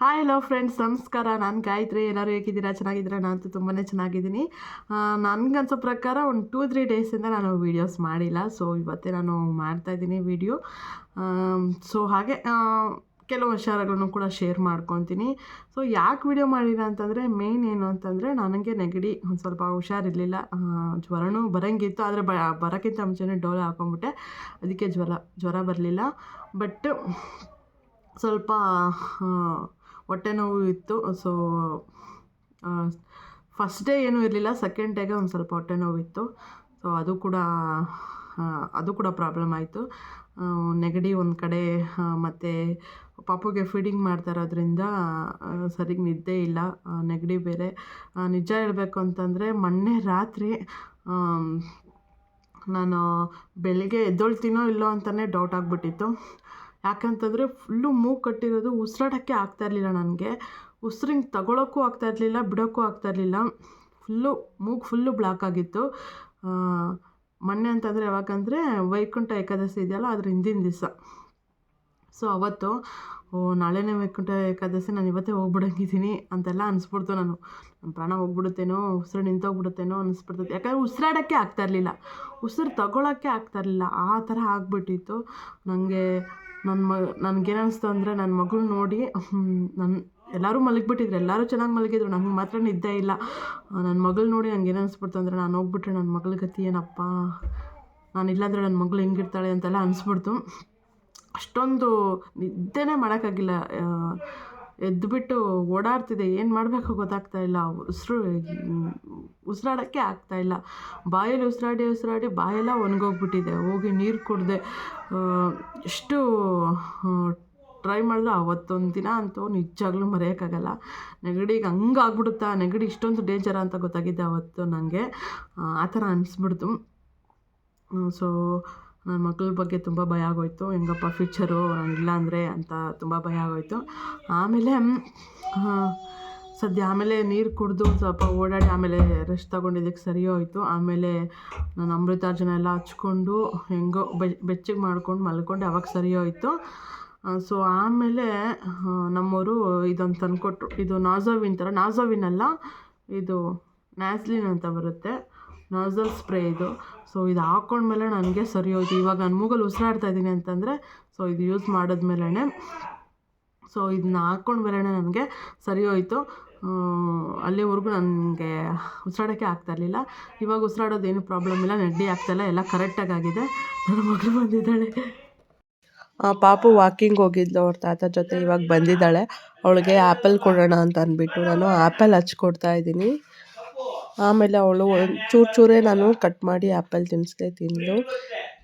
Hi hello friends ನಮಸ್ಕಾರ. ನಾನು ಗಾಯತ್ರಿ. ಎಲ್ಲರೂ ಹೇಗಿದ್ದೀರಾ? ಚೆನ್ನಾಗಿದ್ದೀರಾ? ಅಂತೂ ತುಂಬಾ ಚೆನ್ನಾಗಿದ್ದೀನಿ. ನನಗನ್ಸೋ ಪ್ರಕಾರ ಒಂದು ಟೂ ತ್ರೀ ಡೇಸಿಂದ ನಾನು ವೀಡಿಯೋಸ್ ಮಾಡಿಲ್ಲ. ಸೊ ಇವತ್ತೇ ನಾನು ಮಾಡ್ತಾಯಿದ್ದೀನಿ ವೀಡಿಯೋ ಸೊ ಹಾಗೆ ಕೆಲವು ವಿಚಾರಗಳನ್ನು ಕೂಡ ಶೇರ್ ಮಾಡ್ಕೊತೀನಿ. ಸೊ ಯಾಕೆ ವಿಡಿಯೋ ಮಾಡಿಲ್ಲ ಅಂತಂದರೆ ಮೇನ್ ಏನು ಅಂತಂದರೆ, ನನಗೆ ನೆಗಡಿ ಒಂದು ಸ್ವಲ್ಪ ಹುಷಾರಿರಲಿಲ್ಲ. ಜ್ವರನೂ ಬರೋಂಗಿತ್ತು. ಆದರೆ ಬ, ಬರೋಕ್ಕಿಂತ ಮುಂಚೆನೇ ಡೋಲೆ ಹಾಕೊಂಬಿಟ್ಟೆ. ಅದಕ್ಕೆ ಜ್ವರ ಜ್ವರ ಬರಲಿಲ್ಲ. ಬಟ್ ಸ್ವಲ್ಪ ಹೊಟ್ಟೆ ನೋವು ಇತ್ತು. ಸೊ ಫಸ್ಟ್ ಡೇ ಏನೂ ಇರಲಿಲ್ಲ. ಸೆಕೆಂಡ್ ಡೇಗೆ ಒಂದು ಸ್ವಲ್ಪ ಹೊಟ್ಟೆ ನೋವಿತ್ತು ಸೊ ಅದು ಕೂಡ ಅದು ಕೂಡ ಪ್ರಾಬ್ಲಮ್ ಆಯಿತು. ನೆಗಡಿ ಒಂದು ಕಡೆ ಮತ್ತು ಪಾಪುಗೆ ಫೀಡಿಂಗ್ ಮಾಡ್ತಾ ಇರೋದ್ರಿಂದ ಸರಿಗೆ ನಿದ್ದೆ ಇಲ್ಲ. ನೆಗಡಿ ಬೇರೆ. ನಿಜ ಹೇಳಬೇಕು ಅಂತಂದರೆ ಮೊನ್ನೆ ರಾತ್ರಿ ನಾನು ಬೆಳಿಗ್ಗೆ ಎದ್ದೊಳ್ತೀನೋ ಇಲ್ಲೋ ಅಂತಲೇ ಡೌಟ್ ಆಗಿಬಿಟ್ಟಿತ್ತು. ಯಾಕಂತಂದರೆ ಫುಲ್ಲು ಮೂಗು ಕಟ್ಟಿರೋದು ಉಸಿರಾಡೋಕ್ಕೆ ಆಗ್ತಾ ಇರಲಿಲ್ಲ ನನಗೆ. ಉಸಿರಿಂಗ್ ತಗೊಳ್ಳೋಕ್ಕೂ ಆಗ್ತಾ ಇರಲಿಲ್ಲ, ಬಿಡೋಕ್ಕೂ ಆಗ್ತಾ ಇರಲಿಲ್ಲ. ಫುಲ್ಲು ಮೂಗು ಫುಲ್ಲು ಬ್ಲಾಕ್ ಆಗಿತ್ತು. ಮೊನ್ನೆ ಅಂತಂದರೆ ಯಾವಾಗಂದರೆ ವೈಕುಂಠ ಏಕಾದಶಿ ಇದೆಯಲ್ಲ, ಅದ್ರ ಹಿಂದಿನ ದಿವಸ. ಸೊ ಅವತ್ತು, ಓ, ನಾಳೆನೇ ವೈಕುಂಠ ಏಕಾದಶಿ, ನಾನು ಇವತ್ತೇ ಹೋಗ್ಬಿಡಂಗಿದ್ದೀನಿ ಅಂತೆಲ್ಲ ಅನಿಸ್ಬಿಡ್ತು ನಾನು. ನನ್ನ ಪ್ರಾಣ ಹೋಗ್ಬಿಡುತ್ತೇನೋ, ಉಸಿರು ನಿಂತೋಗ್ಬಿಡುತ್ತೇನೋ ಅನಿಸ್ಬಿಡ್ತೈತೆ. ಯಾಕಂದರೆ ಉಸಿರಾಡೋಕ್ಕೆ ಆಗ್ತಾ ಇರಲಿಲ್ಲ. ಉಸಿರು ತಗೊಳ್ಳೋಕ್ಕೆ ಆಗ್ತಾ ಇರಲಿಲ್ಲ. ಆ ಥರ ಆಗಿಬಿಟ್ಟಿತ್ತು. ನನಗೆ ನನ್ನ ಮ, ನನಗೇನು ಅನಿಸ್ತು ಅಂದರೆ ನನ್ನ ಮಗಳು ನೋಡಿ ನನ್ನ ಎಲ್ಲರೂ ಮಲಗಿಬಿಟ್ಟಿದ್ರು, ಎಲ್ಲರೂ ಚೆನ್ನಾಗಿ ಮಲಗಿದ್ರು ನನಗೆ ಮಾತ್ರ ನಿದ್ದೆ ಇಲ್ಲ. ನನ್ನ ಮಗಳು ನೋಡಿ ನಂಗೆ ಏನು ಅಂದರೆ ನಾನು ಹೋಗ್ಬಿಟ್ರೆ ನನ್ನ ಮಗಳ ಗತಿ ಏನಪ್ಪ? ನಾನು ಇಲ್ಲಾಂದರೆ ನನ್ನ ಮಗಳು ಹೆಂಗಿರ್ತಾಳೆ ಅಂತೆಲ್ಲ ಅನಿಸ್ಬಿಡ್ತು. ಅಷ್ಟೊಂದು ನಿದ್ದೆನೇ ಮಾಡೋಕ್ಕಾಗಿಲ್ಲ ಎದ್ದುಬಿಟ್ಟು ಓಡಾಡ್ತಿದೆ, ಏನು ಮಾಡಬೇಕು ಗೊತ್ತಾಗ್ತಾ ಇಲ್ಲ. ಉಸಿರು ಉಸಿರಾಡೋಕ್ಕೆ ಇಲ್ಲ. ಬಾಯಲ್ಲಿ ಉಸಿರಾಡಿ ಉಸಿರಾಡಿ ಬಾಯೆಲ್ಲ ಒಣಗೋಗ್ಬಿಟ್ಟಿದೆ. ಹೋಗಿ ನೀರು ಕುಡಿದೆ ಎಷ್ಟು ಟ್ರೈ ಮಾಡಿದ್ರು ಅವತ್ತೊಂದು ದಿನ ಅಂತೂ ನಿಜವಾಗ್ಲೂ ಮರೆಯೋಕ್ಕಾಗಲ್ಲ. ನೆಗಡಿಗೆ ಹಂಗಾಗ್ಬಿಡುತ್ತಾ ನೆಗಡಿ ಇಷ್ಟೊಂದು ಡೇಂಜರ ಅಂತ ಗೊತ್ತಾಗಿದ್ದೆ ಅವತ್ತು ನನಗೆ ಆ ಥರ ಅನಿಸ್ಬಿಡ್ತು. ಸೊ ನನ್ನ ಮಕ್ಳ ಬಗ್ಗೆ ತುಂಬ ಭಯ ಆಗೋಯಿತು. ಹೆಂಗಪ್ಪ ಫ್ಯೂಚರು ಇಲ್ಲ ಅಂದರೆ ಅಂತ ತುಂಬ ಭಯ ಆಗೋಯಿತು. ಆಮೇಲೆ ಸದ್ಯ ಆಮೇಲೆ ನೀರು ಕುಡಿದು ಸ್ವಲ್ಪ ಓಡಾಡಿ ಆಮೇಲೆ ರೆಸ್ಟ್ ತಗೊಂಡಿದ್ದಕ್ಕೆ ಸರಿ ಹೋಯಿತು. ಆಮೇಲೆ ನಾನು ಅಮೃತಾರ್ಜನ ಎಲ್ಲ ಹಚ್ಕೊಂಡು ಹೆಂಗೋ ಬೆಚ್ಚಗೆ ಮಾಡ್ಕೊಂಡು ಮಲ್ಕೊಂಡು, ಅವಾಗ ಸರಿ ಹೋಯಿತು. ಸೊ ಆಮೇಲೆ ನಮ್ಮವರು ಇದೊಂದು ತಂದುಕೊಟ್ರು. ಇದು ನಾಝೋವಿನ್ ಥರ ನಾಝೋವಿನ್ ಅಲ್ಲ, ಇದು ನ್ಯಾಸ್ಲಿನ್ ಅಂತ ಬರುತ್ತೆ. ನಾಝಲ್ ಸ್ಪ್ರೇ ಇದು. ಸೊ ಇದು ಹಾಕ್ಕೊಂಡ್ಮೇಲೆ ನನಗೆ ಸರಿ ಹೋಯ್ತು. ಇವಾಗ ನಾನು ಮೂಗಲ್ಲಿ ಉಸಿರಾಡ್ತಾ ಇದ್ದೀನಿ ಅಂತಂದರೆ ಸೊ ಇದು ಯೂಸ್ ಮಾಡಿದ್ಮೇಲೆ ಸೊ ಇದನ್ನ ಹಾಕ್ಕೊಂಡ್ಮೇಲೆ ನನಗೆ ಸರಿ ಹೋಯಿತು. ಅಲ್ಲಿವರೆಗೂ ನನಗೆ ಉಸಿರಾಡೋಕ್ಕೆ ಆಗ್ತಾ ಇರಲಿಲ್ಲ. ಇವಾಗ ಉಸಿರಾಡೋದು ಏನು ಪ್ರಾಬ್ಲಮ್ ಇಲ್ಲ. ನೆಡ್ಡಿ ಆಗ್ತಾಯಿಲ್ಲ ಎಲ್ಲ ಕರೆಕ್ಟಾಗಿ ಆಗಿದೆ. ನನ್ನ ಮಗಳು ಬಂದಿದ್ದಾಳೆ. ಪಾಪು ವಾಕಿಂಗ್ ಹೋಗಿದ್ಲು. ಅವ್ರ ತಾತ ಜೊತೆ ಇವಾಗ ಬಂದಿದ್ದಾಳೆ. ಅವಳಿಗೆ ಆ್ಯಪಲ್ ಕೊಡೋಣ ಅಂತ ಅಂದ್ಬಿಟ್ಟು ನಾನು ಆ್ಯಪಲ್ ಹಚ್ಕೊಡ್ತಾ ಇದ್ದೀನಿ. ಆಮೇಲೆ ಅವಳು ಚೂರು ಚೂರೇ ನಾನು ಕಟ್ ಮಾಡಿ ಆ್ಯಪಲ್ ತಿನ್ನಿಸ್ದೆ ತಿಂದು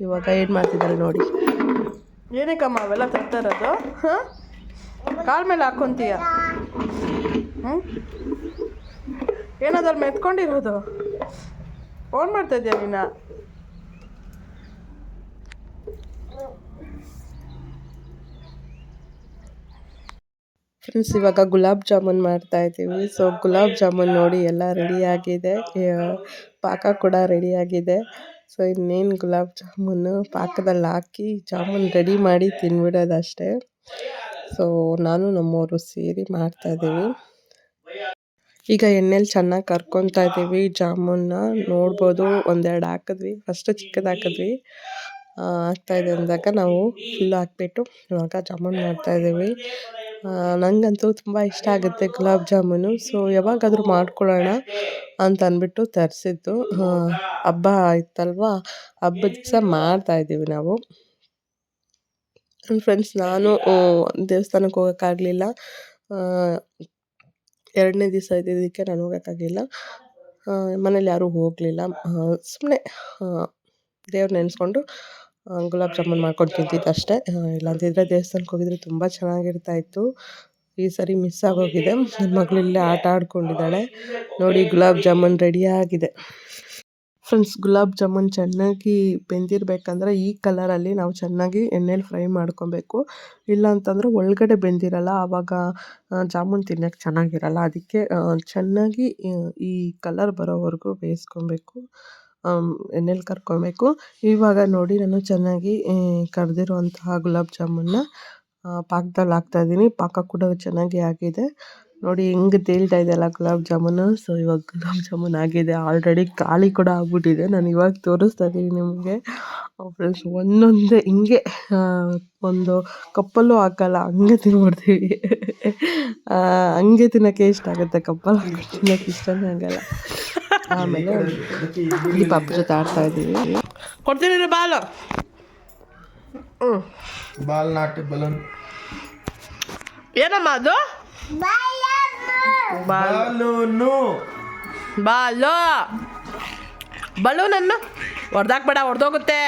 ಇವಾಗ ಏನು ಮಾಡ್ತಿದ್ದಾಳೆ ನೋಡಿ. ಏನಕ್ಕಮ್ಮ ಅವೆಲ್ಲ ತಿಂತಾ ಇರೋದು? ಹಾಂ? ಕಾಲ ಮೇಲೆ ಹಾಕ್ಕೊಂತೀಯ ಹ್ಞೂ ಮೆತ್ಕೊಂಡಿರೋದು? ಫೋನ್ ಮಾಡ್ತಾ ಇದೆಯಾ ನೀನು? ಫ್ರೆಂಡ್ಸ್ ಇವಾಗ ಗುಲಾಬ್ ಜಾಮೂನ್ ಮಾಡ್ತಾ ಇದ್ದೀವಿ. ಸೊ ಗುಲಾಬ್ ಜಾಮೂನ್ ನೋಡಿ ಎಲ್ಲ ರೆಡಿಯಾಗಿದೆ ಪಾಕ ಕೂಡ ರೆಡಿಯಾಗಿದೆ ಸೊ ಇನ್ನೇನು ಗುಲಾಬ್ ಜಾಮೂನು ಪಾಕದಲ್ಲಿ ಹಾಕಿ ಜಾಮೂನ್ ರೆಡಿ ಮಾಡಿ ತಿನ್ಬಿಡೋದಷ್ಟೇ. ಸೊ ನಾನು ನಮ್ಮವರು ಸೇರಿ ಮಾಡ್ತಾ ಇದ್ದೀವಿ. ಈಗ ಎಣ್ಣೆಲಿ ಚೆನ್ನಾಗಿ ಕರ್ಕೊತಾ ಇದ್ದೀವಿ ಜಾಮೂನ್ನ. ನೋಡ್ಬೋದು ಒಂದೆರಡು ಹಾಕಿದ್ವಿ. ಫಸ್ಟ್ ಚಿಕ್ಕದು ಹಾಕಿದ್ವಿ. ಇದೆ ಅಂದಾಗ ನಾವು ಫುಲ್ ಹಾಕ್ಬಿಟ್ಟು ಇವಾಗ ಜಾಮೂನ್ ಮಾಡ್ತಾ ಇದ್ದೀವಿ. ಆ, ನನಗಂತೂ ತುಂಬ ಇಷ್ಟ ಆಗುತ್ತೆ ಗುಲಾಬ್ ಜಾಮೂನು. ಸೊ ಯಾವಾಗಾದರೂ ಮಾಡ್ಕೊಳ್ಳೋಣ ಅಂತ ಅಂದ್ಬಿಟ್ಟು ತರಿಸಿದ್ದು. ಹಬ್ಬ ಇತ್ತಲ್ವ ಹಬ್ಬದ ದಿವಸ ಮಾಡ್ತಾ ಇದ್ದೀವಿ ನಾವು. ನನ್ನ ಫ್ರೆಂಡ್ಸ್ ನಾನು ದೇವಸ್ಥಾನಕ್ಕೆ ಹೋಗೋಕ್ಕಾಗಲಿಲ್ಲ. ಎರಡನೇ ದಿವಸ ಇದ್ದಿದ್ದಕ್ಕೆ ನಾನು ಹೋಗೋಕ್ಕಾಗಲಿಲ್ಲ. ಮನೇಲಿ ಯಾರೂ ಹೋಗಲಿಲ್ಲ. ಸುಮ್ಮನೆ ದೇವ್ರು ನೆನೆಸ್ಕೊಂಡು ಗುಲಾಬ್ ಜಾಮೂನ್ ಮಾಡ್ಕೊಂಡು ತಿಂತಿದ್ದು ಅಷ್ಟೇ. ಆ, ಇಲ್ಲಾಂತಿದ್ರೆ ದೇವಸ್ಥಾನಕ್ಕೆ ಹೋಗಿದ್ರೆ ತುಂಬ ಚೆನ್ನಾಗಿರ್ತಾ ಇತ್ತು ಈ ಸರಿ ಮಿಸ್ ಆಗೋಗಿದೆ. ನನ್ನ ಮಗಳು ಇಲ್ಲೇ ಆಟ ಆಡ್ಕೊಂಡಿದ್ದಾಳೆ. ನೋಡಿ ಗುಲಾಬ್ ಜಾಮೂನ್ ರೆಡಿಯಾಗಿದೆ ಫ್ರೆಂಡ್ಸ್ ಗುಲಾಬ್ ಜಾಮೂನ್ ಚೆನ್ನಾಗಿ ಬೆಂದಿರಬೇಕಂದ್ರೆ ಈ ಕಲರಲ್ಲಿ ನಾವು ಚೆನ್ನಾಗಿ ಎಣ್ಣೆಲಿ ಫ್ರೈ ಮಾಡ್ಕೊಬೇಕು. ಇಲ್ಲ ಅಂತಂದರೆ ಒಳಗಡೆ ಬೆಂದಿರಲ್ಲ ಆವಾಗ ಜಾಮೂನ್ ತಿನ್ನೋಕ್ಕೆ ಚೆನ್ನಾಗಿರಲ್ಲ. ಅದಕ್ಕೆ ಚೆನ್ನಾಗಿ ಈ ಕಲರ್ ಬರೋವರೆಗೂ ಬೇಯಿಸ್ಕೊಬೇಕು. ಎಣ್ಣೆಲಿ ಕರ್ಕೊಬೇಕು ಇವಾಗ ನೋಡಿ ನಾನು ಚೆನ್ನಾಗಿ ಕರೆದಿರುವಂತಹ ಗುಲಾಬ್ ಜಾಮೂನ್ನ ಪಾಕದಲ್ಲಿ ಹಾಕ್ತಾಯಿದ್ದೀನಿ ಪಾಕ ಕೂಡ ಚೆನ್ನಾಗಿ ಆಗಿದೆ. ನೋಡಿ ಹೆಂಗೆ ತೇಲ್ತಾ ಇದೆಯಲ್ಲ ಗುಲಾಬ್ ಜಾಮೂನು. ಸೊ, ಇವಾಗ ಗುಲಾಬ್ ಜಾಮೂನ್ ಆಗಿದೆ. ಆಲ್ರೆಡಿ ಖಾಲಿ ಕೂಡ ಆಗ್ಬಿಟ್ಟಿದೆ. ನಾನು ಇವಾಗ ತೋರಿಸ್ತಾ ಇದ್ದೀನಿ ನಿಮಗೆ. ಫ್ರೆಂಡ್ಸ್, ಒಂದೊಂದೇ, ಹಿಂಗೆ ಒಂದು ಕಪ್ಪಲ್ಲೂ ಹಾಕಲ್ಲ, ಹಂಗೆ ತಿನ್ಬಿಡ್ತೀವಿ. ಹಂಗೆ ತಿನ್ನೋಕ್ಕೆ ಇಷ್ಟ ಆಗುತ್ತೆ. ಕಪ್ಪಲ್ಲಿ ಹಾಕೊಂಡು ತಿನ್ನೋಕ್ಕೆ ಇಷ್ಟನೇ ಆಗಲ್ಲ. ಆಮೇಲೆ ಇಲ್ಲಿ ಪಾಪ ಜೊತೆ ಆಡ್ತಾ ಇದ್ದೀವಿ. ಕೊಡ್ತೀನಿ ಬಾಲು. ಬಾಲ್ ನಾಟಿ ಬಲೂನ್. ಏನಮ್ಮ ಅದು? Ball balloon. ಬಾಲು. ಬಲೂನನ್ನು ಹೊಡೆದಾಕ್ಬೇಡ ಹೊಡೆದೋಗುತ್ತೆ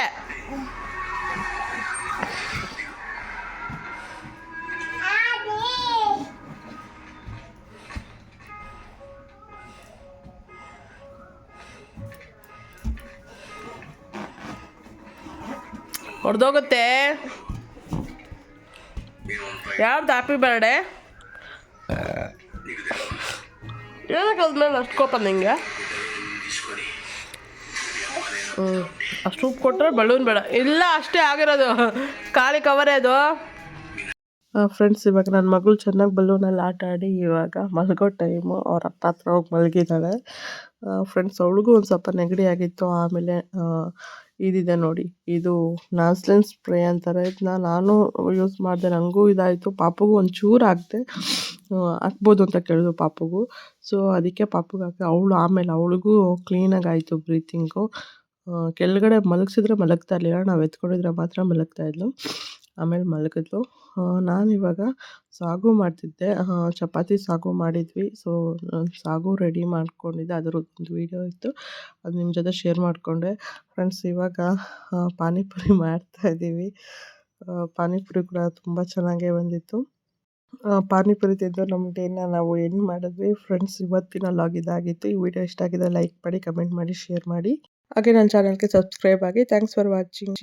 ಹೊಡೆದೋಗುತ್ತೆ. ಯಾವ್ದು ಹ್ಯಾಪಿ ಬರ್ಡೇ ಏನಕ್ಕೆ ಅದ್ಮೇಲೆ ಅಷ್ಟು ಕೋಪ ನಿಂಗೆ? ಹ್ಞೂ ಅಷ್ಟು ಉಪ್ಪು ಕೊಟ್ಟರೆ ಬಲೂನ್ ಬೇಡ. ಇಲ್ಲ, ಅಷ್ಟೇ ಆಗಿರೋದು. ಖಾಲಿ ಕವರೇ ಅದು. ಫ್ರೆಂಡ್ಸ್ ಇವಾಗ ನನ್ನ ಮಗಳು ಚೆನ್ನಾಗಿ ಬಲೂನಲ್ಲಿ ಆಟ ಆಡಿ ಇವಾಗ ಮಲಗೋ ಟೈಮು ಅವ್ರ ಅಪ್ಪ ಹತ್ರ ಹೋಗಿ ಮಲಗಿದ್ದಾಳೆ ಫ್ರೆಂಡ್ಸ್ ಅವಳಿಗೂ ಒಂದು ಸ್ವಲ್ಪ ನೆಗಡಿ ಆಗಿತ್ತು. ಆಮೇಲೆ ಇದಿದೆ ನೋಡಿ. ಇದು ನಾಸ್ಲಿನ್ ಸ್ಪ್ರೇ ಅಂತಾರೆ. ಇದನ್ನ ನಾನು ಯೂಸ್ ಮಾಡಿದೆ ನನಗೂ ಇದಾಯಿತು. ಪಾಪುಗೂ ಒಂಚೂರು ಹಾಕಿದೆ ಹಾಕ್ಬೋದು ಅಂತ ಕೇಳಿದ್ರು ಪಾಪುಗೂ. ಸೊ ಅದಕ್ಕೆ ಪಾಪುಗೆ ಹಾಕಿ ಅವಳು ಆಮೇಲೆ ಅವಳಿಗೂ ಕ್ಲೀನಾಗಿ ಆಯಿತು ಬ್ರೀತಿಂಗು ಕೆಳಗಡೆ ಮಲಗಿಸಿದ್ರೆ ಮಲಗ್ತಾ ಇರಲಿಲ್ಲ. ನಾವು ಎತ್ಕೊಂಡಿದ್ರೆ ಮಾತ್ರ ಮಲಗ್ತಾ ಇದ್ಲು. ಆಮೇಲೆ ಮಲಗಿದ್ಲು. ನಾನು ಇವಾಗ ಸಾಗು ಮಾಡ್ತಿದ್ದೆ. ಚಪಾತಿ ಸಾಗು ಮಾಡಿದ್ವಿ. ಸೊ ಸಾಗು ರೆಡಿ ಮಾಡ್ಕೊಂಡಿದ್ದೆ. ಅದರ ಒಂದು ವೀಡಿಯೋ ಇತ್ತು. ಅದು ನಿಮ್ಮ ಜೊತೆ ಶೇರ್ ಮಾಡಿಕೊಂಡೆ. ಫ್ರೆಂಡ್ಸ್ ಇವಾಗ ಪಾನಿಪುರಿ ಮಾಡ್ತಾ ಇದ್ದೀವಿ. ಪಾನಿಪುರಿ ಕೂಡ ತುಂಬ ಚೆನ್ನಾಗೇ ಬಂದಿತ್ತು. ಪಾನಿಪುರಿ ತಿಂದು ನಮ್ಮ ಡೇನ ನಾವು ಎಂಡ್ ಮಾಡಿದ್ವಿ. ಫ್ರೆಂಡ್ಸ್ ಇವತ್ತಿನ ಲಾಗ್ ಇದಾಗಿತ್ತು. ಈ ವಿಡಿಯೋ ಇಷ್ಟ ಆಗಿದೆ ಲೈಕ್ ಮಾಡಿ ಕಮೆಂಟ್ ಮಾಡಿ ಶೇರ್ ಮಾಡಿ. ಹಾಗೆ ನನ್ನ ಚಾನಲ್ಗೆ ಸಬ್ಸ್ಕ್ರೈಬ್ ಆಗಿ. Thanks for watching